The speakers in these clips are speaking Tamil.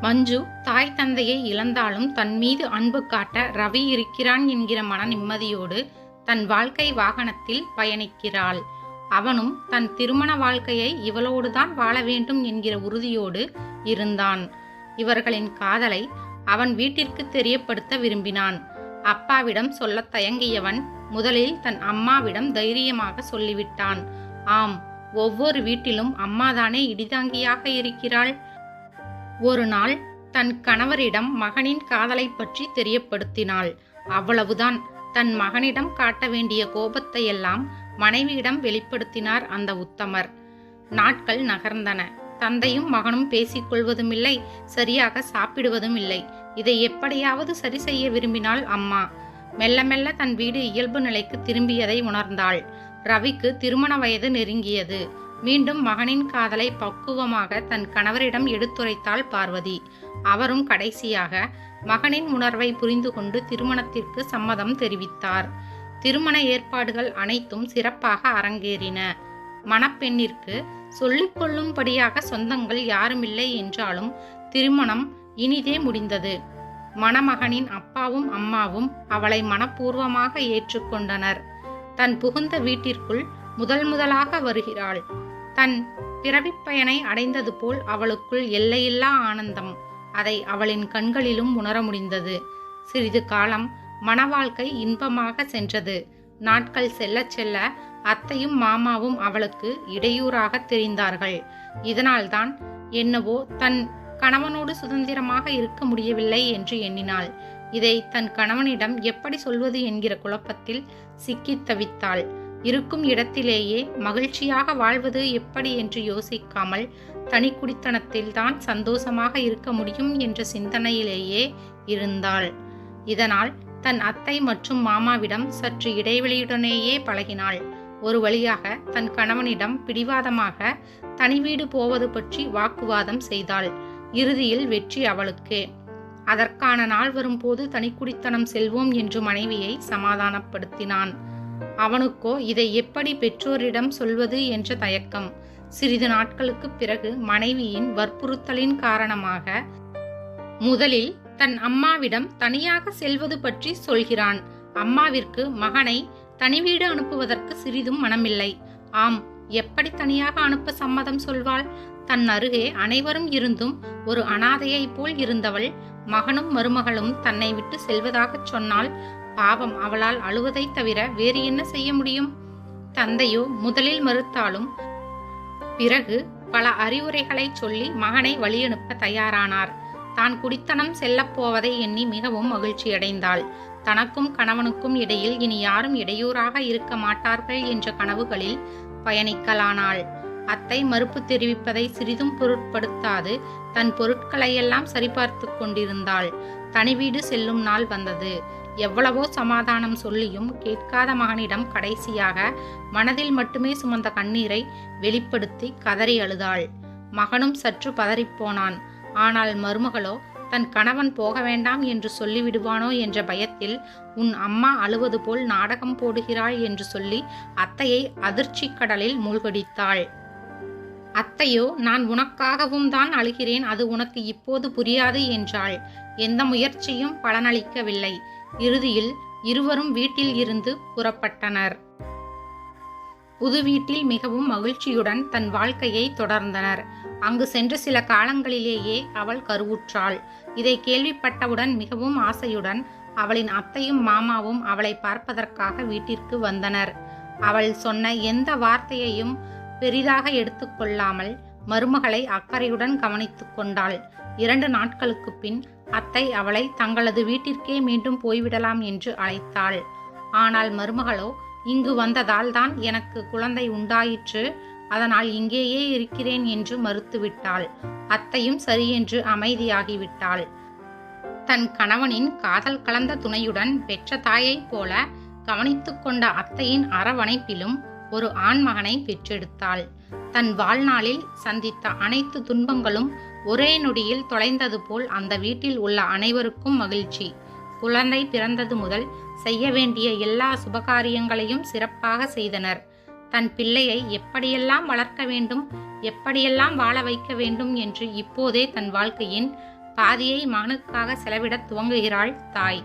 மஞ்சு தாய் தந்தையை இழந்தாலும் தன் மீது அன்பு காட்ட ரவி இருக்கிறான் என்கிற மன நிம்மதியோடு தன் வாழ்க்கை வாகனத்தில் பயணிக்கிறாள். அவனும் தன் திருமண வாழ்க்கையை இவளோடுதான் வாழ வேண்டும் என்கிற உறுதியோடு இருந்தான். இவர்களின் காதலை அவன் வீட்டிற்கு தெரியப்படுத்த விரும்பினான். அப்பாவிடம் சொல்லத் தயங்கியவன் முதலில் தன் அம்மாவிடம் தைரியமாக சொல்லிவிட்டான். ஆம் ஒவ்வொரு வீட்டிலும் அம்மாதானே இடிதாங்கியாக இருக்கிறாள்? ஒரு நாள் தன் கணவரிடம் மகனின் காதலை பற்றி தெரியப்படுத்தினாள். அவ்வளவுதான். தன் மகனிடம் காட்ட வேண்டிய கோபத்தையெல்லாம் மனைவியிடம் வெளிப்படுத்தினார் அந்த உத்தமர். நாட்கள் நகர்ந்தன. தந்தையும் மகனும் பேசிக்கொள்வதும் இல்லை சரியாக சாப்பிடுவதும் இல்லை இதை எப்படியாவது சரி செய்ய விரும்பினாள் அம்மா. மெல்ல மெல்ல தன் வீடு இயல்பு நிலைக்கு திரும்பியதை உணர்ந்தாள். ரவிக்கு திருமண வயது நெருங்கியது. மீண்டும் மகனின் காதலை பக்குவமாக தன் கணவரிடம் எடுத்துரைத்தாள் பார்வதி. அவரும் கடைசியாக மகனின் உணர்வை புரிந்து கொண்டு திருமணத்திற்கு சம்மதம் தெரிவித்தார். திருமண ஏற்பாடுகள் அனைத்தும் சிறப்பாக அரங்கேறின. மணப்பெண்ணிற்கு சொல்லிக்கொள்ளும்படியாக சொந்தங்கள் யாருமில்லை என்றாலும் திருமணம் இனிதே முடிந்தது. மணமகனின் அப்பாவும் அம்மாவும் அவளை மனப்பூர்வமாக ஏற்றுக்கொண்டனர். தன் புகுந்த வீட்டிற்குள் முதல் முதலாக வருகிறாள். தன் பிறவிப் பயனை அடைந்தது போல் அவளுக்குள் எல்லையில்லா ஆனந்தம். அதை அவளின் கண்களிலும் உணர முடிந்தது. சிறிது காலம் மணவாழ்க்கை இன்பமாக சென்றது. நாட்கள் செல்ல செல்ல அத்தையும் மாமாவும் அவளுக்கு இடையூறாக தெரிந்தார்கள். இதனால்தான் என்னவோ தன் கணவனோடு சுதந்திரமாக இருக்க முடியவில்லை என்று எண்ணினாள். இதை தன் கணவனிடம் எப்படி சொல்வது என்கிற குழப்பத்தில் சிக்கித் தவித்தாள். இருக்கும் இடத்திலேயே மகிழ்ச்சியாக வாழ்வது எப்படி என்று யோசிக்காமல் தனி குடித்தனத்தில்தான் சந்தோஷமாக இருக்க முடியும் என்ற சிந்தனையிலேயே இருந்தாள். இதனால் தன் அத்தை மற்றும் மாமாவிடம் சற்று இடைவெளியுடனேயே பழகினாள். ஒரு வழியாக தன் கணவனிடம் பிடிவாதமாக தனி வீடு போவது பற்றி வாக்குவாதம் செய்தாள். இறுதியில் வெற்றி அவளுக்கே. அதற்கான நாள் வரும்போது தனிக்குடித்தனம் செல்வோம் என்று மனைவியை சமாதானப்படுத்தினான். அவனுக்கோ இதை எப்படி பெற்றோரிடம் சொல்வது என்ற தயக்கம். சிறிது நாட்களுக்கு பிறகு மனைவியின் வற்புறுத்தலின் காரணமாக முதலில் தன் அம்மாவிடம் தனியாக செல்வது பற்றி சொல்கிறான். அம்மாவிற்கு மகனை தனி வீடு அனுப்புவதற்கு சிறிதும் மனமில்லை. ஆம் எப்படி தனியாக அனுப்ப சம்மதம் சொல்வாள்? தன் அருகே அனைவரும் இருந்தும் ஒரு அனாதையைப் போல் இருந்தவள் மகனும் மருமகளும் தன்னை விட்டு செல்வதாகச் சொன்னால் பாவம் அவளால் அழுவதைத் தவிர வேறு என்ன செய்ய முடியும்? தந்தையோ முதலில் மறுத்தாலும் பிறகு பல அறிவுரைகளை சொல்லி மகனை வழியனுப்ப தயாரானார். தான் குடித்தனம் செல்லப் போவதை எண்ணி மிகவும் மகிழ்ச்சியடைந்தாள். தனக்கும் கணவனுக்கும் இடையில் இனி யாரும் இடையூறாக இருக்க மாட்டார்கள் என்ற கனவுகளில் பயணிக்கலானாள். அத்தை மறுப்பு தெரிவிப்பதை சிறிதும் பொருட்படுத்தாது தன் பொருட்களையெல்லாம் சரிபார்த்து கொண்டிருந்தாள். தனி வீடு செல்லும் நாள் வந்தது. எவ்வளவோ சமாதானம் சொல்லியும் கேட்காத மகனிடம் கடைசியாக மனதில் மட்டுமே சுமந்த கண்ணீரை வெளிப்படுத்தி கதறி அழுதாள். மகனும் சற்று பதறிப்போனான். ஆனால் மருமகளோ தன் கணவன் போக வேண்டாம் என்று சொல்லிவிடுவானோ என்ற பயத்தில் உன் அம்மா அழுவது போல் நாடகம் போடுகிறாள் என்று சொல்லி அத்தையை அதிர்ச்சி கடலில் மூழ்கடித்தாள். அத்தையோ நான் உனக்காகவும் தான் அழுகிறேன். அது உனக்கு இப்போது புரியாது என்றாள். எந்த முயற்சியும் பலனளிக்கவில்லை. இறுதியில் இருவரும் வீட்டில் இருந்து புறப்பட்டனர். புது வீட்டில் மிகவும் மகிழ்ச்சியுடன் தன் வாழ்க்கையை தொடர்ந்தனர். அங்கு சென்ற சில காலங்களிலேயே அவள் கருவுற்றாள். இதை கேள்விப்பட்டவுடன் மிகவும் ஆசையுடன் அவளின் அத்தையும் மாமாவும் அவளை பார்ப்பதற்காக வீட்டிற்கு வந்தனர். அவள் சொன்ன எந்த வார்த்தையையும் பெரிதாக எடுத்துக்கொள்ளாமல் மருமகளை அக்கறையுடன் கவனித்துக் கொண்டாள். இரண்டு நாட்களுக்கு பின் அத்தை அவளை தங்களது வீட்டிற்கே மீண்டும் போய்விடலாம் என்று அழைத்தாள். ஆனால் மருமகளோ இங்கு வந்ததால் தான் எனக்கு குழந்தை உண்டாயிற்று. அதனால் இங்கேயே இருக்கிறேன் என்று மறுத்துவிட்டாள். அத்தையும் சரியென்று அமைதியாகிவிட்டாள். தன் கணவனின் காதல் கலந்த துணையுடன் பெற்ற தாயைப் போல கவனித்துக் கொண்ட அத்தையின் அரவணைப்பிலும் ஒரு ஆண்மகனை பெற்றெடுத்தாள். தன் வாழ்நாளில் சந்தித்த அனைத்து துன்பங்களும் ஒரே நொடியில் தொலைந்தது போல் அந்த வீட்டில் உள்ள அனைவருக்கும் மகிழ்ச்சி. குழந்தை பிறந்தது முதல் செய்ய வேண்டிய எல்லா சுபகாரியங்களையும் சிறப்பாக செய்தனர். தன் பிள்ளையை எப்படியெல்லாம் வளர்க்க வேண்டும் எப்படியெல்லாம் வாழ வைக்க வேண்டும் என்று இப்போதே தன் வாழ்க்கையின் பாதியை மகனுக்காக செலவிடத் துவங்குகிறாள் தாய்.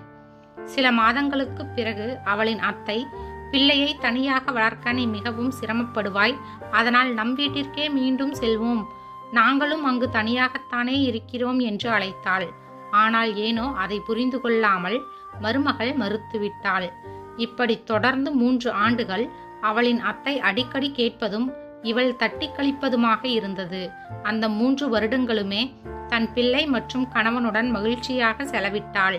சில மாதங்களுக்கு பிறகு அவளின் அத்தை பிள்ளையை தனியாக வளர்க்க நீ மிகவும் சிரமப்படுவாய் அதனால் நம் வீட்டிற்கே மீண்டும் செல்வோம். நாங்களும் அங்கு தனியாகத்தானே இருக்கிறோம் என்று அழைத்தாள். ஆனால் ஏனோ அதை புரிந்து கொள்ளாமல் மருமகள் மறுத்துவிட்டாள். இப்படி தொடர்ந்து மூன்று ஆண்டுகள் அவளின் அத்தை அடிக்கடி கேட்பதும் இவள் தட்டி கழிப்பதுமாக இருந்தது. அந்த மூன்று வருடங்களுமே தன் பிள்ளை மற்றும் கணவனுடன் மகிழ்ச்சியாக செலவிட்டாள்.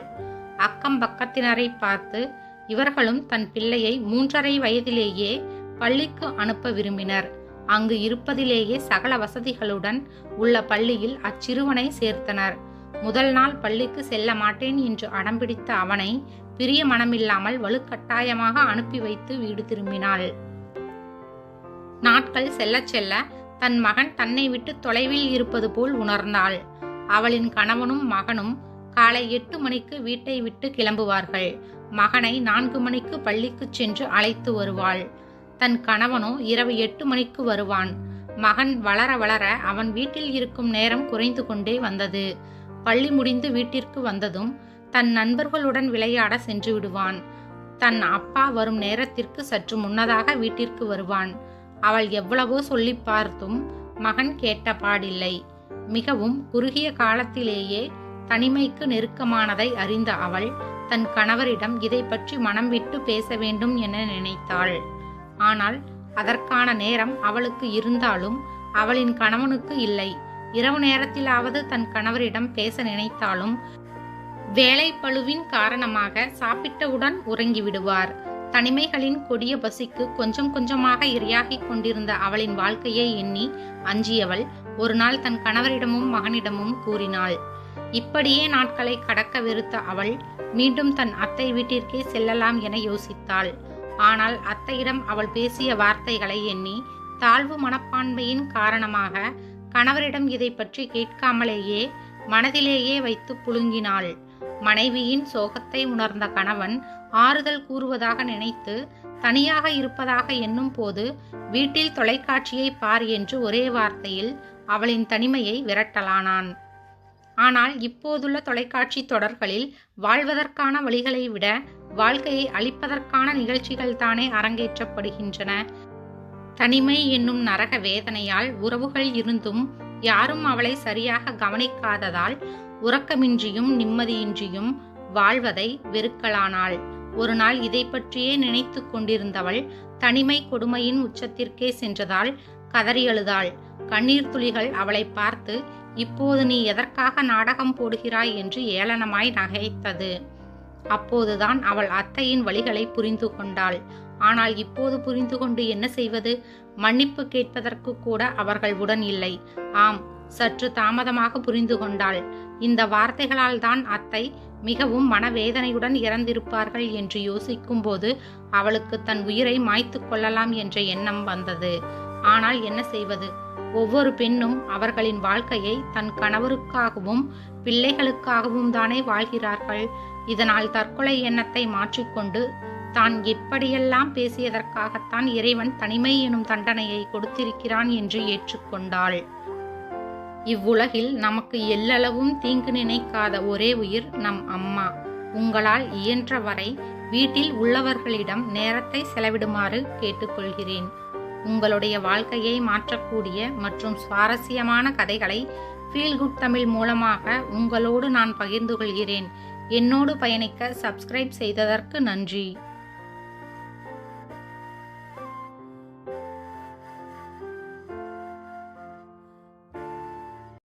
அக்கம் பக்கத்தினரை பார்த்து இவர்களும் தன் பிள்ளையை மூன்றரை வயதிலேயே பள்ளிக்கு அனுப்ப விரும்பினர். அங்கு இருப்பதிலேயே சகல வசதிகளுடன் உள்ள பள்ளியில் அச்சிறுவனை சேர்த்தனர். முதல் நாள் பள்ளிக்கு செல்ல மாட்டேன் என்று அடம்பிடித்த அவனை பிரிய மனமில்லாமல் வலுக்கட்டாயமாக அனுப்பி வைத்து வீடு திரும்பினாள். நாட்கள் செல்லச் செல்ல தன் மகன் தன்னை விட்டு தொலைவில் இருப்பது போல் உணர்ந்தாள். அவளின் கணவனும் மகனும் காலை எட்டு மணிக்கு வீட்டை விட்டு கிளம்புவார்கள். மகனை நான்கு மணிக்கு பள்ளிக்கு சென்று அழைத்து வருவாள். தன் கணவனோ இரவு எட்டு மணிக்கு வருவான். மகன் வளர வளர அவன் வீட்டில் இருக்கும் நேரம் குறைந்து கொண்டே வந்தது. பள்ளி முடிந்து வீட்டிற்கு வந்ததும் தன் நண்பர்களுடன் விளையாட சென்று விடுவான். தன் அப்பா வரும் நேரத்திற்கு சற்று முன்னதாக வீட்டிற்கு வருவான். அவள் எவ்வளவோ சொல்லி பார்த்தும் மகன் கேட்ட பாடில்லை. மிகவும் குறுகிய காலத்திலேயே தனிமைக்கு நெருக்கமானதை அறிந்த அவள் தன் கணவரிடம் இதை பற்றி மனம் விட்டு பேச வேண்டும் என நினைத்தாள். ஆனால் அதற்கான நேரம் அவளுக்கு இருந்தாலும் அவளின் கணவனுக்கு இல்லை. இரவு நேரத்திலாவது தன் கணவரிடம் பேச நினைத்தாலும் வேலை பழுவின் காரணமாக சாப்பிட்டவுடன் உறங்கிவிடுவார். தனிமைகளின் கொடிய பசிக்கு கொஞ்சம் கொஞ்சமாக இரையாகிக் கொண்டிருந்த அவளின் வாழ்க்கையை எண்ணி அஞ்சியவள் ஒரு நாள் தன் கணவரிடமும் மகனிடமும் கூறினாள் இப்படியே நாட்களை கடக்க வெறுத்த அவள் மீண்டும் தன் அத்தை வீட்டிற்கே செல்லலாம் என யோசித்தாள். ஆனால் அத்தையிடம் அவள் பேசிய வார்த்தைகளை எண்ணி தாழ்வு மனப்பான்மையின் காரணமாக கணவரிடம் இதை பற்றி கேட்காமலேயே மனதிலேயே வைத்து புழுங்கினாள். மனைவியின் சோகத்தை உணர்ந்த கணவன் ஆறுதல் கூறுவதாக நினைத்து தனியாக இருப்பதாக எண்ணும் போது வீட்டில் தொலைக்காட்சியை பார் என்று ஒரே வார்த்தையில் அவளின் தனிமையை விரட்டலானான். ஆனால் இப்போதுள்ள தொலைக்காட்சி தொடர்களில் வாழ்வதற்கான வழிகளை விட வாழ்க்கையை அளிப்பதற்கான நிகழ்ச்சிகள் தானே அரங்கேற்றப்படுகின்றன. தனிமை என்னும் நரக வேதனையால் உறவுகள் இருந்தும் யாரும் அவளை சரியாக கவனிக்காததால் உறக்கமின்றியும் நிம்மதியின்றியும் வாழ்வதை வெறுக்கலானாள். ஒரு நாள் இதை பற்றியே நினைத்து கொண்டிருந்தவள் தனிமை கொடுமையின் உச்சத்திற்கே சென்றதால் கதறியழுதாள் கண்ணீர் துளிகள் அவளை பார்த்து இப்போது நீ எதற்காக நாடகம் போடுகிறாய்? என்று ஏளனமாய் நகைத்தது. அப்போதுதான் அவள் அத்தையின் வழிகளை புரிந்து கொண்டாள். ஆனால் இப்போது புரிந்து கொண்டு என்ன செய்வது? மன்னிப்பு கேட்பதற்கு கூட அவர்கள் உடன் இல்லை. ஆம் சற்று தாமதமாக புரிந்து கொண்டாள். இந்த வார்த்தைகளால் தான் அத்தை மிகவும் மனவேதனையுடன் இறந்திருப்பார்கள் என்று யோசிக்கும் போது அவளுக்கு தன் உயிரை மாய்த்து கொள்ளலாம் என்ற எண்ணம் வந்தது. ஆனால் என்ன செய்வது? ஒவ்வொரு பெண்ணும் அவர்களின் வாழ்க்கையை தன் கணவருக்காகவும் பிள்ளைகளுக்காகவும் தானே வாழ்கிறார்கள். இதனால் தற்கொலை எண்ணத்தை மாற்றிக்கொண்டு தான் எப்படியெல்லாம் பேசியதற்காகத்தான் இறைவன் தனிமை எனும் தண்டனையை கொடுத்திருக்கிறான் என்று ஏற்றுக்கொண்டாள். இவ்வுலகில் நமக்கு எல்லளவும் தீங்கு நினைக்காத ஒரே உயிர் நம் அம்மா. உங்களால் இயன்ற வரை வீட்டில் உள்ளவர்களிடம் நேரத்தை செலவிடுமாறு கேட்டுக்கொள்கிறேன். உங்களுடைய வாழ்க்கையை மாற்றக்கூடிய மற்றும் சுவாரஸ்யமான கதைகளை ஃபீல் குட் தமிழ் மூலமாக உங்களோடு நான் பகிர்ந்து கொள்கிறேன். என்னோடு பயணிக்க சப்ஸ்கிரைப் செய்ததற்கு நன்றி.